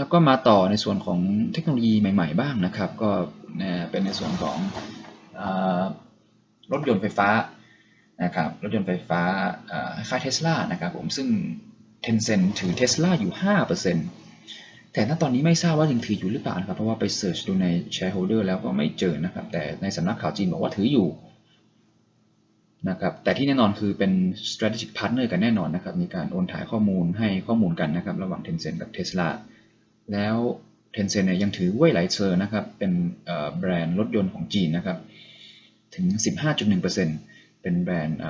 แล้วก็มาต่อในส่วนของเทคโนโลยีใหม่ ๆ บ้างนะครับ ก็เป็นในส่วนของอรถยนต์ไฟฟ้านะครับรถยนต์ไฟฟ้าอ่าคล้ายเทสลานะครับผมซึ่ง Tencent ถือเทสลาอยู่ 5%แต่ณตอนนี้ไม่ทราบว่ายังถืออยู่หรือเปล่านะครับ เพราะว่าไปเสิร์ชดูใน shareholder แล้วก็ไม่เจอนะครับ แต่ในสำนักข่าวจีนบอกว่าถืออยู่นะครับแต่ที่แน่นอนคือเป็น strategic partner กันแน่นอนนะครับ มีการโอนถ่ายข้อมูลให้ข้อมูลกันนะครับ ระหว่าง Tencent กับ Tesla แล้ว Tencent เนี่ยยังถือเว่ยไหลเซอร์นะครับ เป็นแบรนด์รถยนต์ของจีนนะครับ ถึง 15.1%เป็นแบรนด์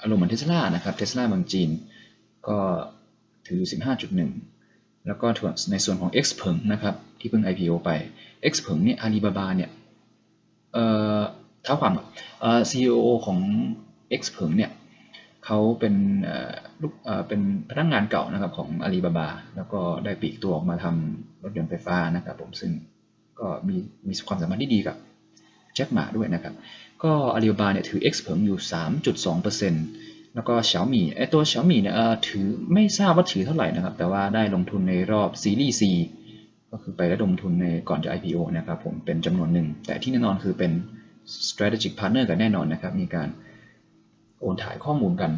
อารมณ์เหมือนเทสลานะครับเทสลาเมืองจีน ก็ถือ 15.1 แล้วก็ในส่วนของ X เผิงนะครับ ที่เพิ่ง IPO ไป X เผิงเนี่ยอาลีบาบาเนี่ยเอ่อท้าความเอ่อ CEO ของ X เผิงเนี่ย เขาเป็นลูกเป็นพนักงานเก่านะครับของอาลีบาบาแล้วก็ได้ปีกตัวออกมาทำรถยนต์ไฟฟ้านะครับผมซึ่งก็มีมีความสามารถที่ดีกับแจ็คหมาด้วยนะครับ ก็อาลีบาบาเนี่ยถือ X เผิงอยู่ 3.2%แล้วก็เ i า m มีไอตัวเ i า m มีเนี่ยถือไม่ทราบว่าถือเท่าไหร่นะครับ แต่ว่าได้ลงทุนในรอบซีรีส์ C ก็คือไประดมทุนในก่อนจะ IPO นะครับผมเป็นจำนวนหนึ่ง แต่ที่แน่นอนคือเป็น strategic partner กันแน่นอนนะครับ มีการ โอนถ่ายข้อมูลกัน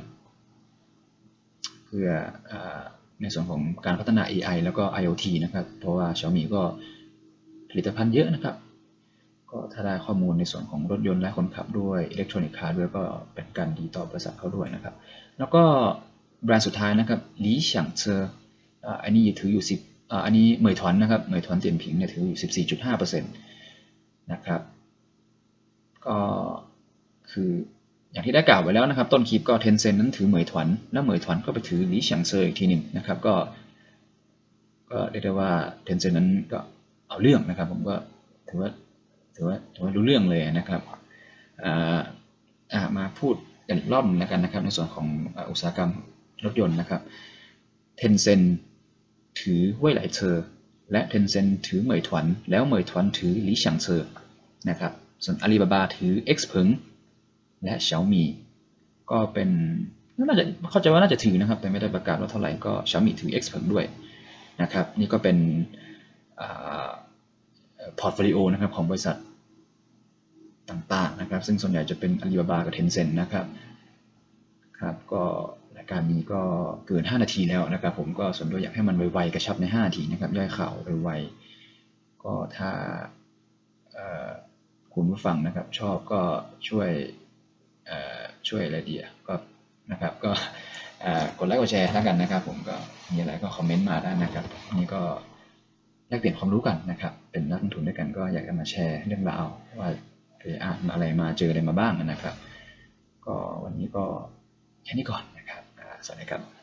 เพื่ออในส่วนของการพัฒนา AI แล้วก็ IoT นะครับ เพราะว่า Xiaomi ก็ผลิตภัณฑ์เยอะนะครับ ก็ถ้าได้ข้อมูลในส่วนของรถยนต์และคนขับด้วยอิเล็กทรอนิกส์คาร์ด้วยก็เป็นการดีต่อบริษัทเขาด้วยนะครับ แล้วก็แบรนด์สุดท้ายนะครับหลีเฉียงเซอร์อันนี้ถืออยู่ 10อันนี้เหมยถอนนะครับเหมยถอนเตียนผิงเนี่ยถืออยู่ 14.5%นะครับ ก็คือ อย่างที่ได้กล่าวไว้แล้วนะครับ ต้นคลิปก็เทนเซ็นนั้นถือเหมยถวนแล้วเหมยถวนก็ไปถือหลีเฉียงเซออีกทีหนึ่งนะครับ ก็ก็เรียกได้ว่าเทนเซ็นนั้นก็เอาเรื่องนะครับ ผมก็ถือว่าถือว่าถือว่ารู้เรื่องเลยนะครับอ่ามาพูดกันรอบนึงแล้วกันนะครับ ในส่วนของอุตสาหกรรมรถยนต์นะครับเทนเซ็นถือห้วยไหลเชอร์และเทนเซ็นถือเหมยถวนแล้วเหมยถวนถือหลีเฉียงเซอนะครับส่วนอาลีบาบาถือ X เพิง และ Xiaomi ก็เป็นน่าจะเข้าใจว่าน่าจะถือนะครับ แต่ไม่ได้ประกาศว่าเท่าไหร่ก็ Xiaomi ถือ X เพิงด้วยนะครับ นี่ก็เป็นพอร์ตโฟลิโอนะครับของบริษัทต่างๆนะครับ ซึ่งส่วนใหญ่จะเป็น Alibaba กับ Tencent นะครับครับก็รายการนี้ก็เกิน 5 นาทีแล้วนะครับผมก็ส่วนตัวอยากให้มันไวๆกระชับใน 5 นาทีนะครับย่อยข่าวไวๆก็ถ้าคุณผู้ฟังนะครับ ชอบก็ช่วย ช่วยอะไรดียก็นะครับก็กดไลค์กดแชร์แล้วกันนะครับผมก็มีอะไรก็คอมเมนต์มาได้นะครับ นี่ก็แลกเปลี่ยนความรู้กันนะครับ เป็นนักลงทุนด้วยกันก็อยากจะมาแชร์เรื่องราวว่าไปอ่านอะไรมาเจออะไรมาบ้างนะครับ ก็วันนี้ก็แค่นี้ก่อนนะครับสวัสดีครับ